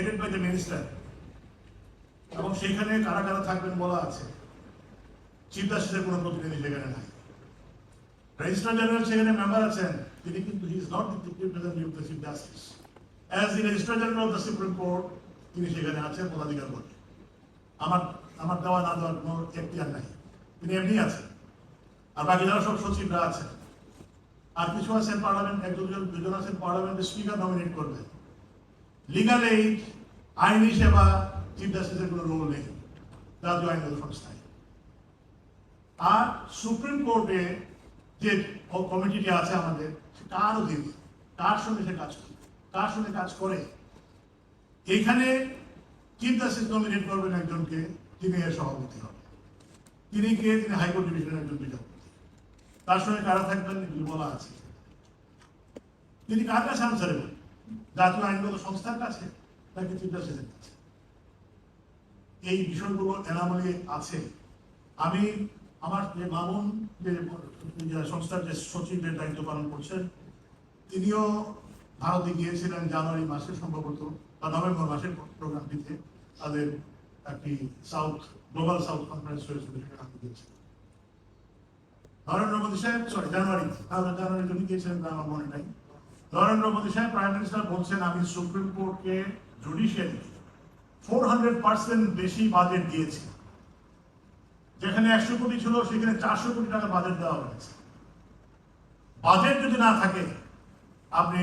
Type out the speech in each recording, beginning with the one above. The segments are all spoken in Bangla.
হেডেড বাই দ্য মিনিস্টার এবং সেইখানে কারা কারা থাকবেন বলা আছে। চিফ জাস্টিসের কোনো প্রতিনিধি সেখানে নাই। রেজিস্ট্রার জেনারেল সেখানে মেম্বার আছেন, তিনি কিন্তু he is not representative of the chief justice as the registrar general of the supreme court তিনি সেখানে আছেন, পদাধিকার বলে। আমার আমার দেওয়া না দেওয়ার কোনো এখতিয়ার নাই। তিনি এমনি আছেন। আর বাকি যারা সব সচিবরা আছেন। আর কিছু আছেন পার্লামেন্ট একজন দুজন দুজন আছেন পার্লামেন্টের স্পিকার নমিনেট করবেন। লিগাল এইড আইনি সেবা জাস্টিসের কোনো রোল নেই। জাতীয় আইনগত সংস্থায় আর সুপ্রিম কোর্টে যে কমিটিটি আছে আমাদের কার অধীনে? কার সঙ্গে সে কাজ করে? কার সঙ্গে কাজ করে? এইখানে চিফ জাস্টিস নমিনেট করবেন একজনকে তিনি এর সভাপতি হবেন। তিনি কে? তিনি হাইকোর্ট ডিভিশনের একজন বিচারপতি। তার সঙ্গে কারা থাকবেন বলা আছে। তিনি কার কাছে আনসারেবল জাতীয় আইনগত সংস্থার কাছে নাকি চিফ জাস্টিসের কাছে এই বিষয়গুলো এনামলি আছে। আমি আমার যে মামুন, যে সংস্থার যে সচিবের দায়িত্ব পালন করছেন, তিনিও ভারতে গিয়েছিলেন জানুয়ারি মাসে সম্ভবত, বা নভেম্বর মাসের প্রোগ্রামটিতে তাদের একটি সাউথ, গ্লোবাল সাউথ কনফারেন্স হয়েছিল সেখানে আমি গিয়েছিলাম। নরেন্দ্র মোদী সাহেব সরি জানুয়ারি তাহলে জানুয়ারি জন্য গিয়েছিলেন আমার মনে নাই। নরেন্দ্র মোদী সাহেব প্রাইম মিনিস্টার বলছেন, আমি সুপ্রিম কোর্টকে জুডিশিয়ারি ফোর হান্ড্রেড পার্সেন্ট বেশি বাজেট দিয়েছি। যেখানে একশো কোটি ছিল, সেখানে চারশো কোটি টাকা বাজেট দেওয়া হয়েছে। বাজেট যদি না থাকে, আপনি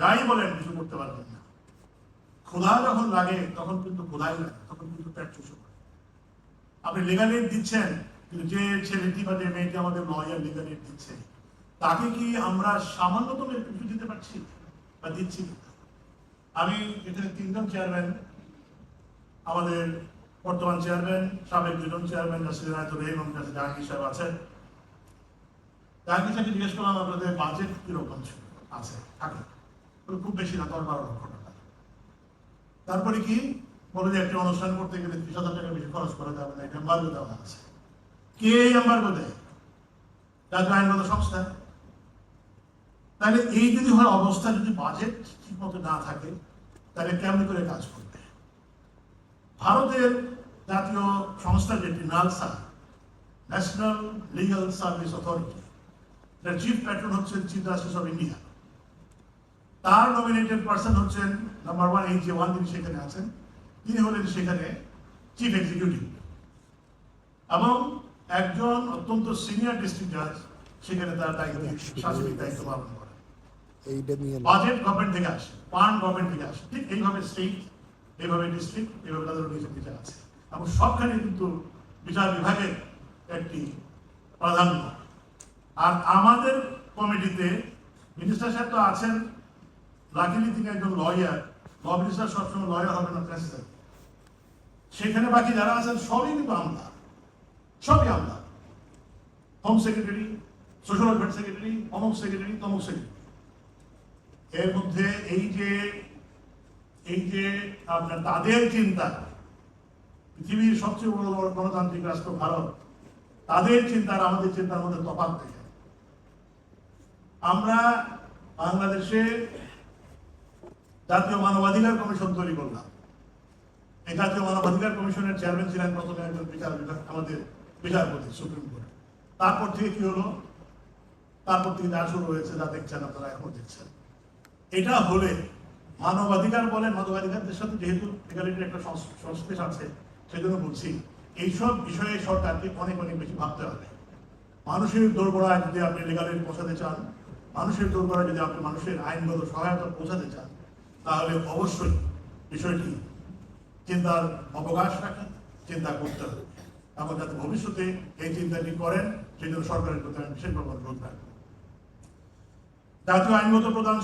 যাই বলেন কিছু করতে পারবেন না। ক্ষুধা যখন লাগে, তখন কিন্তু ক্ষুধাই লাগে, তখন কিন্তু পেট চুষে আপনি লিগাল এইড দিচ্ছেন, কিন্তু যে ছেলেটি বা যে মেয়েটি আমাদের লয়ার লিগাল এইড দিচ্ছে, তাকে কি আমরা সামান্যতম একটু পারছি বা দিচ্ছি আমি তিনজন চেয়ারম্যান আমাদের বর্তমান চেয়ারম্যান সাবেক দুজন চেয়ারম্যান রহিম কাছে জাহাঙ্গীর সাহেব আছেন। জাহাঙ্গীর জিজ্ঞেস করলাম, আপনাদের বাজেট কীরকম আছে থাকে খুব বেশি না দশ বারো লক্ষ টাকা। তারপরে কি? বলে যে, একটা অনুষ্ঠান করতে গেলে ত্রিশ হাজার টাকা বেশি খরচ করা যাবে না, এটা এম্বার্গো দেওয়া আছে। কে এই এম্বার্গো দেয়? জাতীয় আইনগত সংস্থা। তাহলে এই যদি হয়, অবস্থা যদি বাজেট ঠিক মতো না থাকে, তাহলে কেমন করে কাজ করবে? ভারতের জাতীয় সংস্থা যেটি, NALSA national legal service authority যার চিফ প্যাট্রন হচ্ছেন চিফ জাস্টিস অফ ইন্ডিয়া তার নমিনেটেড পার্সন হচ্ছেন নাম্বার ওয়ান এই যে ওয়ান তিনি সেখানে আছেন। তিনি হলেন সেখানে চিফ এক্সিকিউটিভ এবং একজন অত্যন্ত সিনিয়র ডিস্ট্রিক্ট জাজ সেখানে তার দায়িত্ব দায়িত্ব পালন এইটা নিয়ে বাজেট গভর্নমেন্ট থেকে আসে পান গভর্নমেন্ট থেকে আসে। ঠিক এইভাবে স্টেট এইভাবে ডিস্ট্রিক্ট এইভাবে তাদের নিজের বিচার আছে। এবং সবখানে কিন্তু বিচার বিভাগের একটি প্রাধান্য আর আমাদের কমিটিতে মিনিস্টার সাহেব তো আছেন লাকিলি তিনি একজন লয়ার ল মিনিস্টার সবসময় লয়ার হবে না প্রেসিডেন্ট সেখানে বাকি যারা আছেন, সবই কিন্তু আমলা। সবই আমলা। Home secretary social welfare secretary অমুক সেক্রেটারি তমুক সেক্রেটারি এর মধ্যে এই যে এই যে, আপনার তাদের চিন্তা, পৃথিবীর সবচেয়ে বড় বড় গণতান্ত্রিক রাষ্ট্র ভারত, তাদের চিন্তার আমাদের চিন্তার মধ্যে তফাৎ দেখে আমরা বাংলাদেশে জাতীয় মানবাধিকার কমিশন তৈরি করলাম। এই জাতীয় মানবাধিকার কমিশনের চেয়ারম্যান ছিলেন প্রথমে একজন বিচার বিভাগ আমাদের বিচারপতি, সুপ্রিম কোর্ট। তারপর থেকে কি হলো? তারপর থেকে যা শুরু হয়েছে, যা দেখছেন আপনারা এখন দেখছেন। এটা হলে মানবাধিকার বলেন মানবাধিকারদের সাথে যেহেতু একটা সংস- সংশ্লেষ আছে, সেজন্য বলছি, এইসব বিষয়ে সরকারকে অনেক অনেক বেশি ভাবতে হবে। মানুষের দোরগোড়ায় যদি আপনি লেগালিটি পৌঁছাতে চান, মানুষের দোরগোড়ায় যদি আপনি মানুষের আইনগত সহায়তা পৌঁছাতে চান, তাহলে অবশ্যই বিষয়টি চিন্তার অবকাশ রাখেন, চিন্তা করতে হবে। এবং যাতে ভবিষ্যতে এই চিন্তাটি করেন সেই জন্য সরকারের প্রতি আমি বিশেষভাবে অনুরোধ রাখব। জাতীয় আইনগত প্রধান